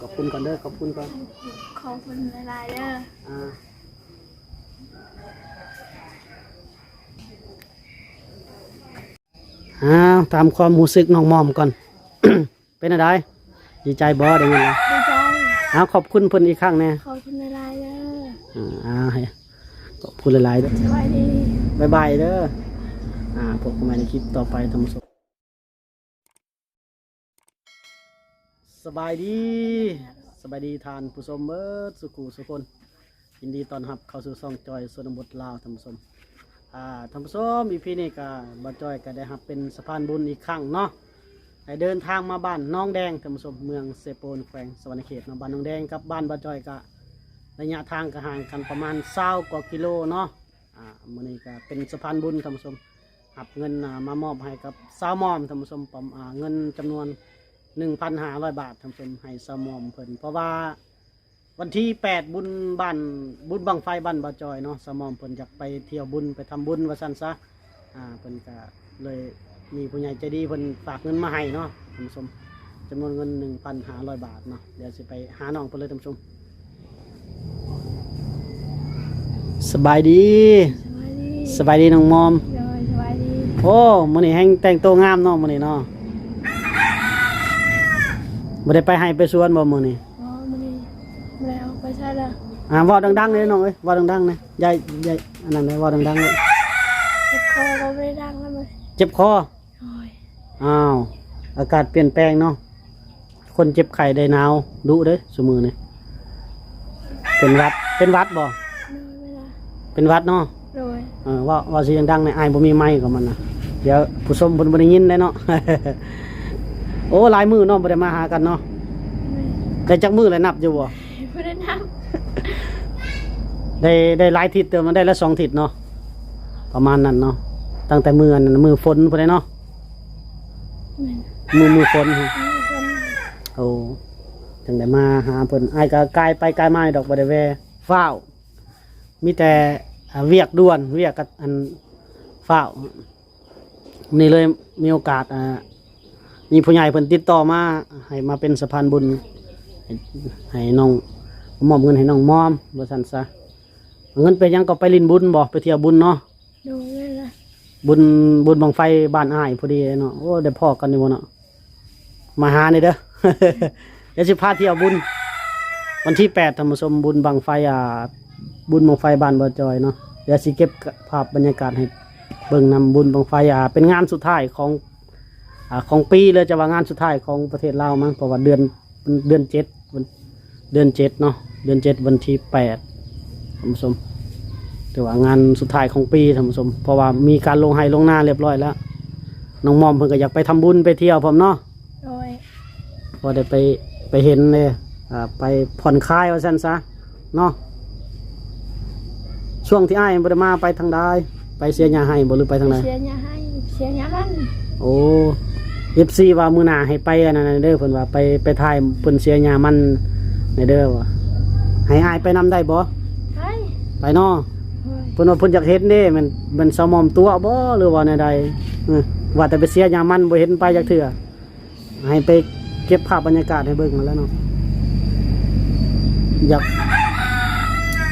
ขอบคุณก่อนเด้อขอบคุณก่อนขอบคุณหลายๆเด้ออ่าอ้าวตามความรู้สึกน้องมอมก่อน เป็นอะไรดีใจบ่ได้เงินแล้วดีใจอ้าวขอบคุณเพิ่นอีกครั้งแน่ขอบคุณหลายๆเด้ออ่าอ้าวให้ขอบคุณหลายๆเด้อสวัสดีบายบายเด้ออ่าพบกันใหม่ในคลิปต่อไปทำสด สบายดี สบายดีทานผู้ชมเบิดสุขุสุคนยินดีต้อนรับเข้าสู่ช่องจอยสนบทลาวท่านผู้ชมอ่าท่านผู้ชมอีพีนี้ก็บัจอยก็ได้รับเป็นสะพานบุญอีกครั้งเนาะให้เดินทางมาบ้านน้องแดงท่านผู้ชมเมืองเซโปนแขวงสวรรณเขตเนาะบ้านน้องแดงกับบ้านบัจอยก็ระยะทางก็ห่างกันประมาณ20กว่ากิโลเนาะอ่ามื้อนี้ก็เป็นสะพานบุญท่านผู้ชมหับเงินมามอบให้กับสาวมอมท่านผู้ชมประมาณเงินจำนวน 1,500บาทท่านผู้ชมให้สาวมอมเพิ่นเพราะว่าวันที่8บุญบ้านบุญบังไฟบ้านบ่าจอยเนาะสาวมอมเพิ่นอยากไปเที่ยวบุญไปทำบุญว่าซั่นซะอ่าเพิ่นก็เลยมีผู้ใหญ่ใจดีเพิ่นฝากเงินมาให้เนาะท่านผู้ชมจำนวนเงิน1,500บาทเนาะเดี๋ยวสิไปหาน้องเพิ่นเลยท่านผู้ชมสบายดีสวัสดีสบายดีน้องมอม โดยสวัสดี โอ้มื้อนี้แฮงแต่งตัวงามเนาะมื้อนี้เนาะ บ่ได้ไปให้ไปสวนบ่มื้อนี้อ๋อมันนี่แล้วไปใช่แล้วอ่าเว้าดังๆเลยน้องเอ้ยเว้าดังๆนะยายยายอันนั้นเลยเว้าดังๆเลยเจ็บคอก็ไม่ได้ดังแล้วมันเจ็บคอโอ้ยอ้าวอากาศเปลี่ยนแปลงเนาะคนเจ็บไข้ได้หนาวดุเด้อซุมื้อนี้เป็นหวัดเป็นหวัดบ่โดยไม่ได้เป็นหวัดเนาะ โดยเออเว่าเว่าสิดังๆในอยอายบ่มีไม้กับมันนะเดี๋ยวผู้ชมเพิ่นบ่ได้ยินได้เนาะ โอ้หลายมื้อเนาะบ่ได้มาหากันเนาะไม่ได้จักมือเลยนับอยู่บ่ไม่ได้นับได้ได้หลายทิศเติมมันได้ละสองทิศเนาะประมาณนั้นเนาะตั้งแต่มืออันนั้นมือฝนพุ่นเลยเนาะไม่มือมือฝนฮะไม่คนโอ้จังได้มาหาเพิ่นอ้ายก็กายไปกายมาดอกบ่ได้แวฟ้าวมีแต่อ่าเวียกด่วนเวียกกับอันฟ้าวนี่เลยมีโอกาสอ่า มีผู้ใหญ่เพิ่นติดต่อมาให้มาเป็นสะพานบุญให้ให้น้องมอบเงินให้น้องมอมว่าซั่นซะเงินไปหยังก็ไปลินบุญบ่ไปเที่ยวบุญเนาะโดยไม่ได้บุญบุญบังไฟบ้านอ้ายพอดีเนาะโอ้ได้พ่อกันอยู่บ่เนาะมาหานี่เด้อ เดี๋ยวสิพาเที่ยวบุญ วันที่แปดธรรมสมบุญบังไฟอ่าบุญบังไฟบ้านบ่อจอยเนาะเดี๋ยวสิเก็บภาพบรรยากาศให้เบิ่งนำบุญบังไฟอ่าเป็นงานสุดท้ายของ อ่าของปีเลยจะว่างานสุดท้ายของประเทศลาวมั้งเพราะว่าเดือนเดือนเจ็ดวันเดือนเจ็ดเนาะเดือนเจ็ดวันที่แปดธรรมสมถือว่างานสุดท้ายของปีท่านผู้ชมเพราะว่ามีการลงให้ลงหน้าเรียบร้อยแล้วน้องมอมเพิ่นก็อยากไปทำบุญไปเที่ยวผมเนาะโดยพอได้ไปไปเห็นเลยอ่าไปผ่อนคลายว่าซั่นซะเนาะช่วงที่อ้ายบ่ได้มาไปทางใดไปเสียหญ้าให้บ่หรือไปทางใดเสียยาให้เสียยามันโอ้ FC ว่ามื้อหน้าให้ไปอันนั้นนะเด้อเพิ่นว่าไปไปถ่ายเพิ่นเสียหญ้ามันในเด้อว่าให้อ้ายไปนํได้บ่ไปไปเนาะโอ้ยเพิ่นว่าเพิ่นอยากเห็นเด้มันมันสมอมตัวบ่หรือว่าในใดเออว่าแต่ไปเสียยามันบ่เห็นไปจากเถื่อให้ไปเก็บภาพบรรยากาศให้เบิ่งมาแล้วเนาะอยาก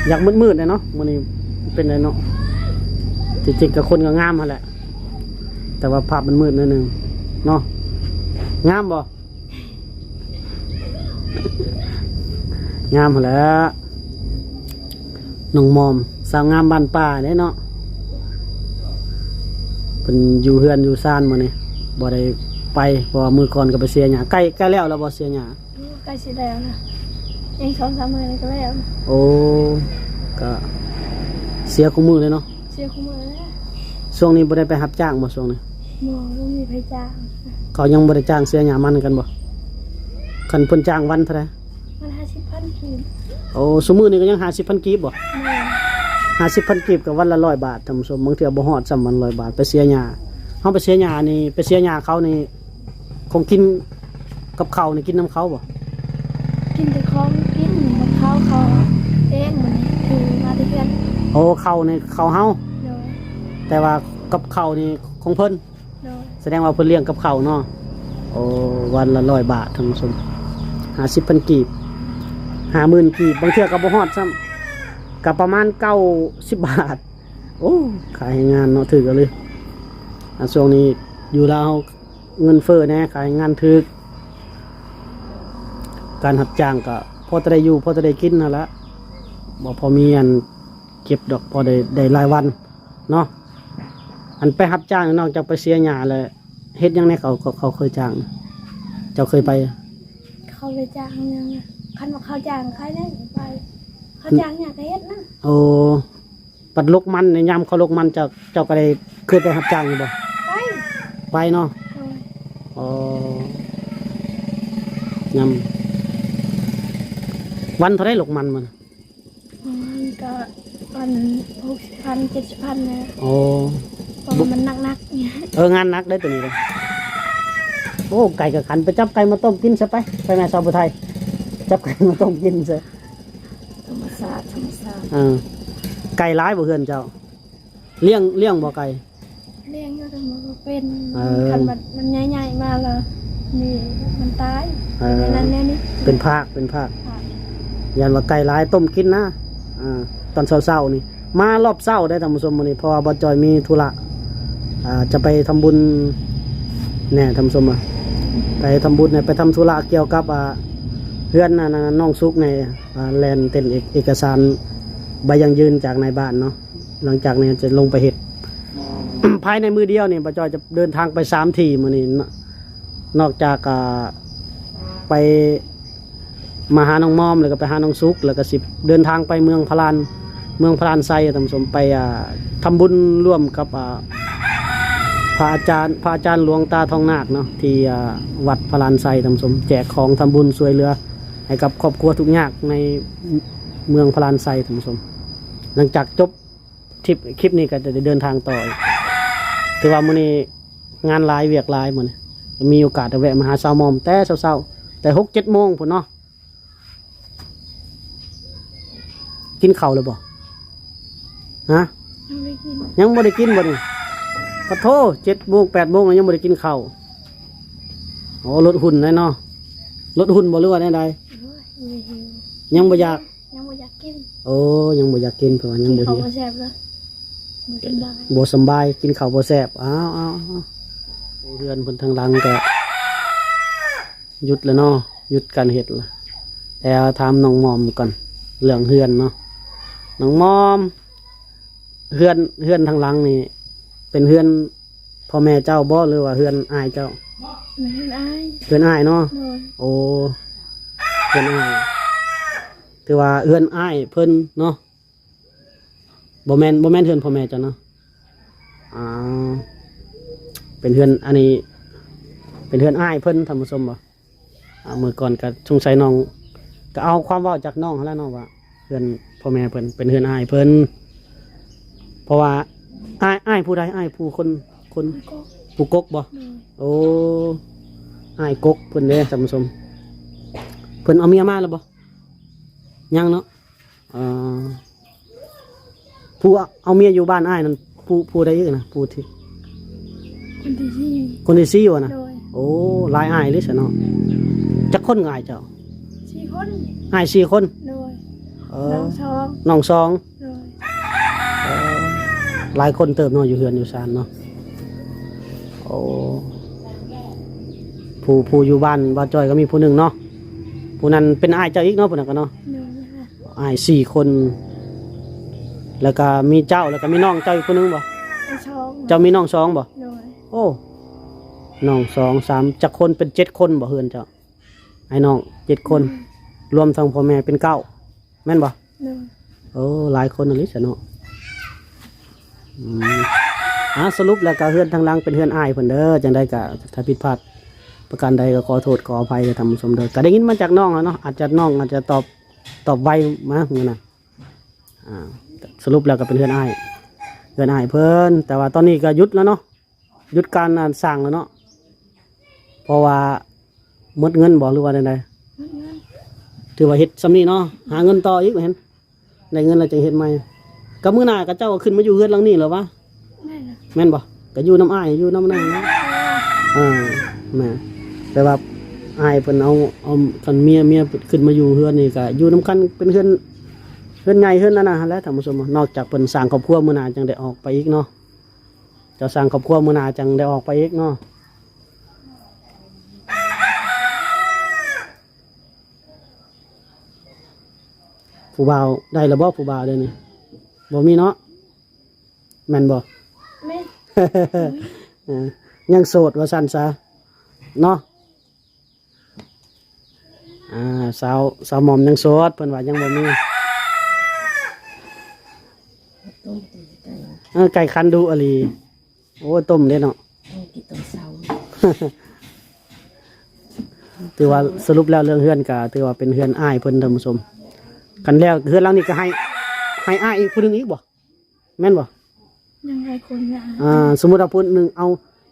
อยากมืดๆเลยเนาะมื้อนี้เป็นไดเนาะจริงๆก็คนก็งามหั่นแหละ แต่ว่าภาพมันมืดนิดนึง เนาะงามบ่งามหั่นแหล้วน้องมอม สาวงามบ้านป่าเด้เนาะเป็นอยู่เฮือนอยู่ซ่านมาเนี่ยบ่ได้ไปเพราะว่ามือก่อนก็ไปเสียหญ้าใกล้ใกล้แล้วแล้วบ่เสียหญ้าใกล้สิแล้วนะอีกสองสามมื้อนี่ก็แล้วนะโอ้ก็เสียคู่มือเลยเนาะเสียคุ้มเลยนะช่วงนี้บ่ได้ไปรับจ้างบ่ช่วงนี้ หมอไม่มีไผจ้างเขายังบ่ได้จ้างเสียหญ้ามันกันบ่คันเพิ่นจ้างวันเท่าไหร่มันห้าสิบพันกีบโอ้ซุมื้อนี้ก็ยัง50,000กีบบ่แม่50,000กีบก็วันละ100บาทท่านผู้ชมบางเทื่อบ่ฮอดซ้ำวัน100บาทไปเสียหญ้าเฮาไปเสียหญ้านี่ไปเสียหญ้าเขานี่คงกินกับข้าวนี่กินน้ำเขาบ่กินแต่ของกินมะพร้าวเขาเองมันนี่ถือมาที่เพื่อนโอ้เขาในเขาเฮาโดยแต่ว่ากับเขานี่ของเพิ่นโดยแสดงว่าเพิ่นเลี้ยงกับเขาเนาะโอ้วันละร้อยบาทท่านผู้ชมหาสิบพันกีบหาหมื่นกีบบางเทื่อก็บ่ฮอดซ้ำกับประมาณเก้าสิบบาท โอ้ขายงานเนาะถือกันเลยอะช่วงนี้อยู่แล้วเงินเฟ้อแน่ขายงานถึกการหับจ้างก็พอจะได้อยู่พอจะได้กินนั่นละบ่พอมีอันเก็บดอกพอได้ได้รายวันเนาะอันไปหับจ้างนอกจากไปเสียหยาเลย เฮ็ดหยังไงเขาเขาเขาเคยจ้าง เจ้าเคยไป เขาไปจ้างยังคันว่าเขาจ้างใครได้ไป เขาจ้างอยากให้เฮ็ดนะโอ้ปัดลกมันในยามเขาลกมันเจ้าเจ้าก็ได้เคยไปหับจ้างอยู่บ่ไปไปเนาะโดยอ๋อยำวันเท่าไรลกมันมันมันก็วันหกสิบพันเจ็ดสิบพันนะโอ้ เพราะว่ามันหนักๆเนี่ยเอองานหนักได้ตัวนี้เลยโอ้ไก่กับขันไปจับไก่มาต้มกินซะไปไปแม่สาวบุไทยจับไก่มาต้มกินซะธรรมศาสตร์ธรรมศาสตร์เออไก่ร้ายบ่เฮือนเจ้า เลี้ยงเลี้ยงบ่ไก่ เลี้ยงอยู่แต่มันบ่เป็นเออ คันมันมันใหญ่ๆมาแล้วนี่มันตายเอในอนั้นแน่นี่เป็นภาคเป็นภาคค่ะยันว่าไก่ร้ายต้มกินนะอ่าตอนเช้าๆนี่ มารอบเช้าได้ท่านผู้ชมมื้อนี้เพราะว่าบ่จอยมีธุระอ่า จะไปทำบุญแน่ท่านผู้ชมอะไปทำบุญเนี่ยไปทำธุระเกี่ยวกับเพื่อนน,น,น้องซุกในอ่าแลนเต็นเอกสารใบยังยืนจากในบ้านเนาะหลังจากนี้จะลงไปเห็ดภายในมือเดียวเนี่ยป้าจอยจะเดินทางไปสามทีมือนี้นอกจากไปมาหาน้องมอมแล้วก็ไปหาน้องซุก แล้วก็สิบเดินทางไปเมืองพารานเมืองพรานไซท่านผู้ชมไปอ่าทำบุญร่วมกับ พระอาจารย์พระอาจารย์หลวงตาทองนาคเนาะที่วัดพรานไซท่านผู้ชมแจกของทำบุญช่วยเหลือ ให้กับครอบครัวทุกยากในเมืองพรานไซท่านผู้ชมหลังจากจบทริปคลิปนี้ก็จะได้เดินทางต่อถือว่ามื้อนี้งานหลายเวียกหลายมื้อนมีโอกาสจะแวะมาหาสาวมอมแต่เช้าๆแต่หกเจ็ดโมงพุ่นเนาะกินข้าวเลยบ่ฮะยังไม่กินยังไม่ได้กินบ่นี่ ขอโทษเจ็ดโมงแปดโมงแล้วยังไม่ได้กินข้าวโอ้ลดหุ่นได้เนาะลดหุ่นบ่หรือว่าได้ใดโอ้ยไม่หิวยังบ่อยากยังไม่อยากกินโอ้ยังบ่อยากกินเพราะว่ายังบ่เขาหิวก็แซ่บแล้วมันกินได้บ่สำบายกินข้าวบ่แซ่บอ้าวอ้าวอ้าวโอ้เรือนเพิ่นทางหลังก็หยุดแล้วเนาะหยุดการเฮ็ดละแต่เอาถามน้องมอมก่อนเรื่องเฮือนเนาะน้องมอมเฮือนเฮือนทางหลังนี่ เป็นเฮือนพ่อแม่เจ้าบ่หรือว่าเฮือนอายเจ้าไม่เห็นอายเฮือนอายเนาะ โดยโอ้เฮือนอายถือว่าเฮือนอายเพิ่นเนาะบ่แม่นบ่แม่นเฮือนพ่อแม่เจ้าเนาะอ่าเป็นเฮือนอันนี้ เป็นเฮือนอายเพิ่นท่านผู้ชมบ่อ่าเมื่อก่อนก็สงสัยน้องก็เอาความเว้าจากน้องเขาแล้วเนาะว่าเฮือนพ่อแม่เพิ่นเป็นเฮือนอายเพิ่นเพราะว่า อายอายผู้ใดอายผู้คนคนแล้วก็ผู้กกบ่โดยโอ้อายกกเพิ่นเด้ท่านผู้ชมเพิ่นเอาเมียมาแล้วบ่ยังเนาะอ่าผู้เอาเมียอยู่บ้านอ้ายนั่นผู้ผู้ใดอีกนะผู้ที่คนที่สี่คนที่สี่วะนะโดยโอ้หลายอ้ายเลยซะเนาะจักคนง่ายเจ้าสี่คนอ้ายสี่คนโดยเอน้อองสองน้องสองโดยเออ หลายคนเติบเนาะอยู่เฮือนอยู่ซานเนาะโอ้ผู้ผู้อยู่บ้านบ้านจอยก็มีผู้หนึ่งเนาะผู้นั้นเป็นอ้ายเจ้าอีกเนาะผู้นั้นก็เนาะโดยนะคะอ้ายสี่คน แล้วก็มีเจ้าแล้วก็มีน้องเจ้าอีกคนนึงบ่ไอ้สองเจ้ามีน้องสองบ่โดยโอ้น้องสองสามจักคนเป็นเจ็ดคนบ่เฮือนเจ้าไอ้น้องเจ็ดคน รวมทั้งพ่อแม่เป็นเก้าแม่นบ่โดยโอ้หลายคนนั่นลิสเนาะ อืมอะสรุปแล้วก็เฮือนทางหลังเป็นเฮือนอ้ายเพิ่นเด้อจังไดก็ถ้าผิดพลาดประการใดก็ขอโทษขออภัยกับท่านผู้ชมเด้อก็ได้ยินมาจากน้องแล้วเนาะอาจจะน้องอาจจะตอบตอบไวมาเหมือนกันนะอ่าสรุปแล้วก็เป็นเฮือนอ้ายเฮือนอ้ายเพิ่นแต่ว่าตอนนี้ก็หยุดแล้วเนาะหยุดการสร้างแล้วเนาะเพราะว่าหมดเงินบ่หรือว่าใดมันเงินๆถือว่าเฮ็ดสำนี้เนาะหาเงินต่ออีกบ่เห็นได้เงินแล้วจึงเฮ็ดใหม่ ก็มื้อหน้าก็เจ้าก็ขึ้นมาอยู่เฮือนหลังนี้แล้ววะแม่นะแม่นบ่ก็อยู่น้ำอ้ายอยู่น้ำนั่นนะอ่าแม่แต่ว่าอายเพิ่นเอาเอากันเมียเมียขึ้นมาอยู่เฮือนนี่ก็อยู่นํกันเป็นเฮือนเฮือนใหญ่เฮือนนั่นน่ะแหล้วท่านผู้ชมนอกจากเพิ่นสร้างครอบครัวมื้อหน้าจังได้ออกไปอีกเนาะเจะสร้างครอบครัวมื้อหน้าจังได้ออกไปอีกเนาะผู้บ่าวได้แล้วบ่ผู้บ่าวเด้อนี่ บ่มีเนาะแม่นบ่ แม่เออยังโสดว่าสั้นซะเนาะอ่าสาวสาวหม่อมยังโสดเพิ่นว่ายังบ่มีต้มตีไก่เออไก่คันดูอหลีโอ้ต้มเด้เนาะ ต้มกินตอนเช้าถือว่าสรุปแล้วเรื่องเฮือนก็ถือว่าเป็นเฮือนอ้ายเพิ่นท่านผู้ชมกันแล้วเฮือนหลังนี้ก็ให้ ให้อ้ายอีกผู้หนึงอีกบ่แม่นบ่ยังไงคนละอ่าสมมุติว่าผู้หนึงเอา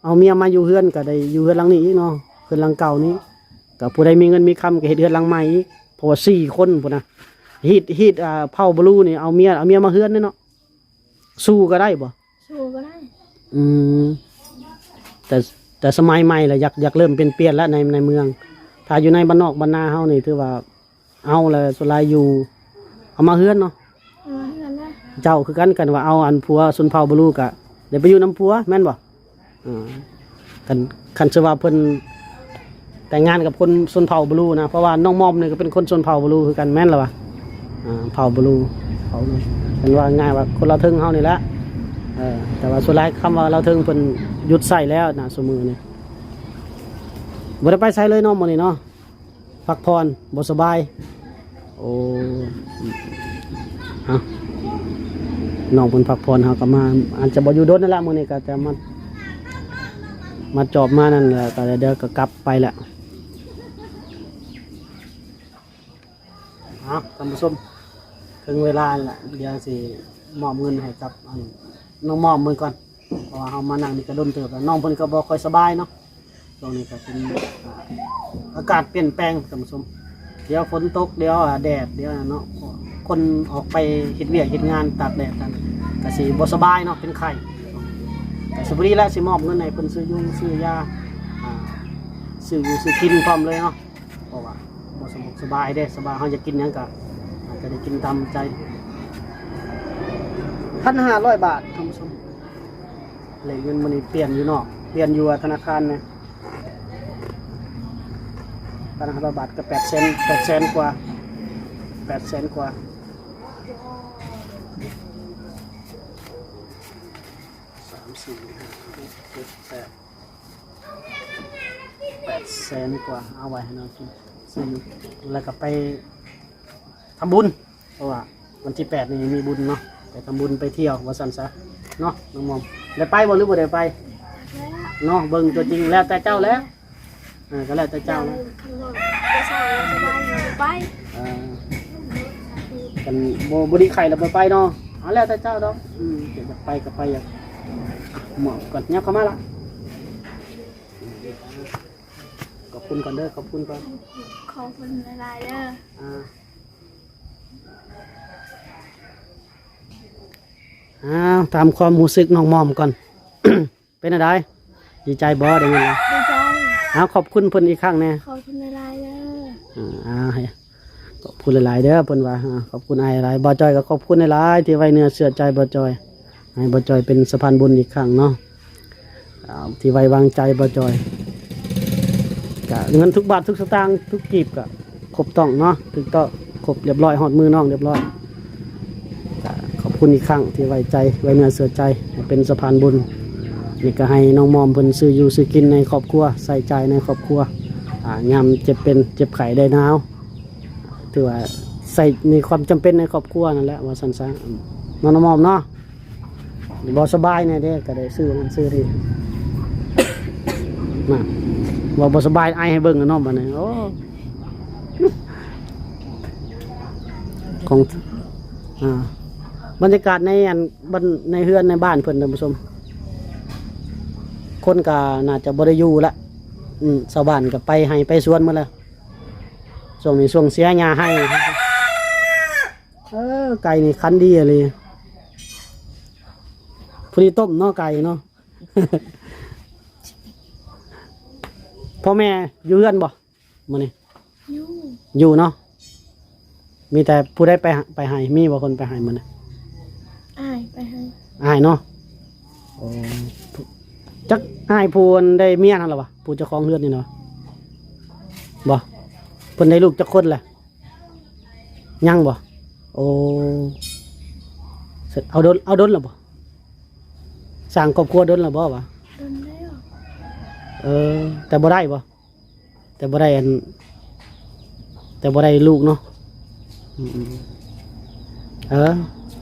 เอาเมียมาอยู่เฮือนก็ได้อยู่เฮือนหลังนี้อีกเนาะเฮือนหลังเก่านี้ก็ผู้ใดมีเงินมีคำก็เฮ็ดเฮือนหลังใหม่อีกเพราะว่าสี่คนพุ่นน่ะฮีดฮีดอ่าเผาบลูนี่เอาเมียเอาเมียมาเฮือนนี่เนาะสู้ก็ได้บ่ สู้ก็ได้อืมแต่แต่สมัยใหม่ละอยากอยากเริ่มเป็นเปลี่ยนแล้วในในเมือง ถ้าอยู่ในบ้านนอกบ้านนาเฮานี่ถือว่า เอาเลยสุรายอยู่ เอามาเฮือนเนาะ เจ้าคือกันกันว่าเอาอันผัวสุนเผาบลูกะเดี๋ยวไปอยู่น้ำผัวแม่นบ่อ่ากันคันสว่าเพิ่นแต่งงานกับคนชนเผ่าบลูนะเพราะว่าน้องมอมนี่ยก็เป็นคนชนเผ่าบลูคือกันแม่นหรอวะอ่าเผ่าบลูเผ่าบลูกันว่าง่ายว่าคนเราเทิงเฮานี่แหละแต่ว่าสุดท้ายคำว่าเราเทิงเพิ่นหยุดใส่แล้วนะสมือเนี่บ่ได้ไปใส่เลยเนาะมื้อนี้เนาะพักผ่อนบ่สบายโอ้เอ น้องเพิ่นพักผ่อนเฮาก็มาอาจจะบ่อยู่โดนนั่นละมื้อนี้ก็จะมามาจอบมานั่นแหละก็เดี๋ยวก็กลับไปแหละเอาท่านผู้ชมถึงเวลาแล้วล่ะเดี๋ยวสิมอบเงินให้กับน้องมอมมือก่อนเพราะว่าเฮามานั่งนี่ก็โดนเติบแล้วน้องเพิ่นก็บ่ค่อยสบายเนาะช่วงนี้ก็เป็นอากาศเปลี่ยนแปลงท่านผู้ชมเดี๋ยวฝนตกเดี๋ยวอะแดดเดี๋ยวเนาะ คนออกไปเฮ็ดเวียกเฮ็ดงานตากแดดกันก็สิบสบายเนาะเป็นไข้แต่สุบรีแล้วสิมอบเงินให้เพิ่นซื้อยุงซื้อยาอ่าซื้ออยู่ซื้อกินพร้อมเลยเนาะเพราะว่าบสมบสบายเด้สบายเฮาจะกินยังก็อาจะได้กินตามใจ1,500บาทท่านผู้ชมเลยเงินมื้อนี้เปลี่ยนอยู่เนาะเปลี่ยนอยู่ธนาคารเนี่ยพันห้าร้อยบาทก็แปดเซนแปดเซนกว่าแปดเซนกว่า สี่ห้าหกเจ็ดแปดแปดเซนกว่าเอาไว้ให้น้องกินซื้อแล้วก็ไปทำบุญ เพราะว่าวันที่แปดนี่มีบุญเนาะไปทำบุญไปเที่ยววัดสันซะเนาะน้องมอมได้ไปบ่หรือบ่ได้ไปเนาะเบิ่งตัวจริงแล้วแต่เจ้าแล้วเออก็แล้วแต่เจ้าแล้วข้างนอกจะส่สบายอยู่ไปอ่ากันโบบไดีไข่เราไปเนาะเอาแล้วแต่เจ้าดอกอืมเดี๋ยวจะไปก็ไปอยาก หมอบก่อนยับเข้ามาละขอบคุณก่อนเด้อขอบคุณก่อนขอบคุณหลายๆเด้ออ่าอ้าวตามความรู้สึกน้องมอมก่อน เป็นอะไรดีใจบ่ได้เงินแล้วดีใจอ้าวขอบคุณเพิ่นอีกครั้งแน่ขอบคุณหลายๆเด้ออ่าให้ขอบคุณหลายๆเด้อเพิ่นว่าอ่าขอบคุณไอ้หลายบ่จอยก็ขอบคุณหลายๆที่ไว้เนื้อเชื่อใจบ่จอย ให้บ่จอยเป็นสะพานบุญอีกครั้งเนาะที่ไว้วางใจบ่จอยก็เงินทุกบาททุกสตางค์ทุกกีบก็ครบต้องเนาะถึงต้องครบเรียบร้อยหอดมือน้องเรียบร้อยก็ขอบคุณอีกครั้งที่ไว้ใจไว้เนื้อเชื่อใจเป็นสะพานบุญนี่ก็ให้น้องมอมเพิ่นซื้ออยู่ซื้อกินในครอบครัวใส่ใจในครอบครัวอ่ายามเจ็บเป็นเจ็บไข้ได้หนาวถือว่าใส่ในความจำเป็นในครอบครัวนั่นแหละว่าสันซะอืมนอนมอมเนาะ บอสบายเนี่ยเด้ก็ได้ซื้อนั่นซื้อที่น่ะว่าบอสบายไอให้เบิ่งกันเนาะบัดนี้โอ้ของอ่าบรรยากาศในอันบนในเฮือนในบ้านเพิ่นท่านผู้ชมคนก็น่าจะบ่ได้อยู่ละอืมชาวบ้านก็ไปให้ไปสวนหมาแล้วช่วงนี้ช่วงเสียหญ้าให้เออไก่นี่คันดีเลย พอดีต้มเนาะไก่เนาะ พ่อแม่อยู่เฮือนบ่มื้อนี้อยู่อยู่เนาะ มีแต่ผู้ได้ไปหาไปให้มีบ่คนไปให้มื้อนี้อ้ายไปให้อ้ายเนาะโอ้จักอ้ายผู้อันได้เมียนั่นล่ะวะผู้เจ้าของเรือนนี่เนาะบ่เพิ่นได้ลูกจักคนแหละยังบ่โอ้เสร็จเอาดนเอาดนแล้วบ่ สร้างครอบครัวดนแล้วบ่วะโดนแล้วเออ แต่บ่ได้บ่แต่บ่ได้อัน แต่บ่ได้ลูกเนาะอืมๆเออ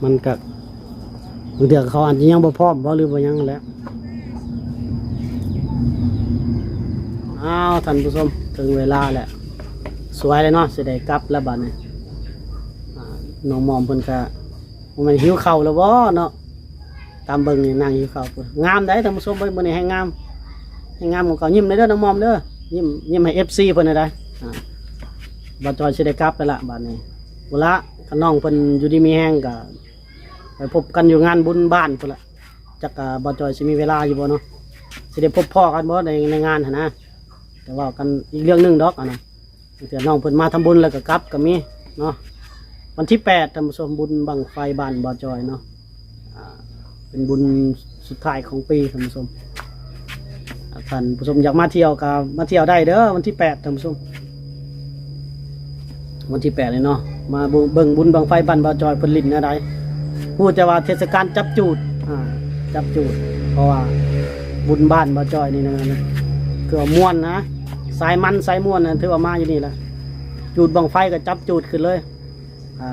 มันก็บางเดือเขาอาจจะยังบ่พร้อมบ่หรือบ่ยังนั่นแหล้วอ้าวท่านผู้ชมถึงเวลาแล้วสวยเลยเนาะสิได้กลับแล้วบัดนี้อ่าน้องมอมเพิ่นก็บ่แมันหิวข้าวแล้วบ่เนาะ ตามเบิ่งนี่นั่งหิวข้าวเพิ่นงามได้ท่านผู้ชมเบิ่งมื้อนี้ให้งามให้งามของเขายิ้มเลยเด้อน้องมอมเด้อยิ้มยิ้มให้เอฟซีเพิ่นได้อ่าบาจอยสิได้กลับไปละบัดนี้เวลาคันน้องเพิ่นอยู่ดีมีแห้งก็ไปพบกันอยู่งานบุญบ้านพุ่นละจักบาจอยสิมีเวลาอยู่บ่เนาะสิได้พบพ่อกันบ่ในในงานหั่นนะแต่ว่ากันอีกเรื่องหนึงดอกอันนั้นเดี๋ยวน้องเพิ่นมาทำบุญแล้วก็กลับก็มีเนาะวันที่8ท่านผู้มบุญบังไฟบานบาจอยเนาะ เป็นบุญสุดท้ายของปีท่านผู้ชมท่านผู้ชมอยากมาเที่ยวก็มาเที่ยวได้เด้อวันที่แปดท่านผู้ชมวันที่แปดเลยเนาะมาบุเบิ่งบุญบังไฟบันบาจอยเพิ่นลิ้นอะไรพูดจะว่าเทศกาลจับจูดอ่าจับจูด เพราะว่าบุญบ้านบาจอยนี่นะคือม่วนนะสายมันสายม่วนนะถือว่ามาอยู่นี่แหละจูดบังไฟก็จับจูดขึ้นเลยอ่า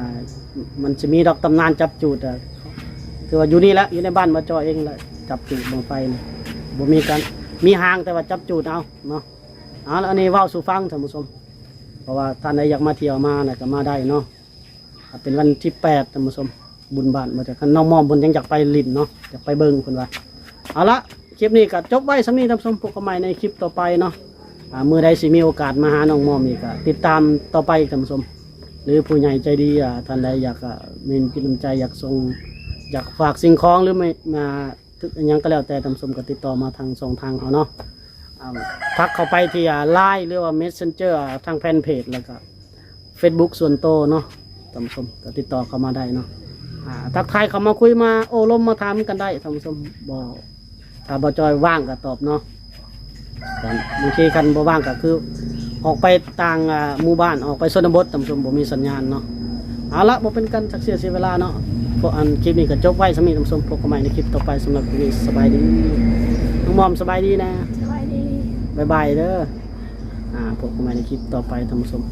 มันจะมีดอกตำนานจับจูดอะ คือว่าอยู่นี่แหละอยู่ในบ้านบาจอเองแหละจับจูดบังไฟนะบ่มีการมีหางแต่ว่าจับจูดเอาเนาะเอาแล้วอันนี้ว้าวสู่ฟังท่านผู้ชมเพราะว่าท่านใดอยากมาเที่ยวมาน่ะก็มาได้เนาะเป็นวันที่แปดท่านผู้ชมบุญบานมาจากน้องมอมบุญยังอยากไปลินเนาะอยากไปเบิ่งคนว่าเอาละคลิปนี้ก็จบไว้สำนี้ท่านผู้ชมพบกันใหม่ในคลิปต่อไปเนาะเมื่อใดสิมีโอกาสมาหาน้องมอมอีกก็ติดตามต่อไปท่านผู้ชม หรือผู้ใหญ่ใจดีอ่าท่านใดอยากอะมีจิตน้ำใจอยากส่ง อยากฝากสิ่งของหรือไม่มาทึกอิหยังก็แล้วแต่ท่านผู้ชมก็ติดต่อมาทางสองทางเอาเนาะอ่าทักเข้าไปที่ไลน์หรือว่า messenger อ่าทางแฟนเพจแล้วก็ Facebook ส่วนโตวเนาะท่านผู้ชมก็ติดต่อเข้ามาได้เนาะอ่าทักทายเขามาคุยมาโอ้ลมมาถามกันได้ท่านผู้ชมบอกถ้าบอจอยว่างก็ตอบเนาะบางทีกันบ่ว่างก็คือ ออกไปต่างอ่าหมู่บ้านออกไปชนบทท่านผู้ชมบ่มีสัญญาณเนาะเอาละบ่เป็นการสักเสียเสียเวลาเนาะ พวกอันคลิปนี้ก็จบไว้สำหรับท่านผู้ชมพบกันใหม่ในคลิปต่อไปสำหรับวันนี้สบายดีน้องมอมสบายดีนะสวัสดีบ๊ายบายเด้ออ่าพบกันใหม่ในคลิปต่อไปท่านผู้ชม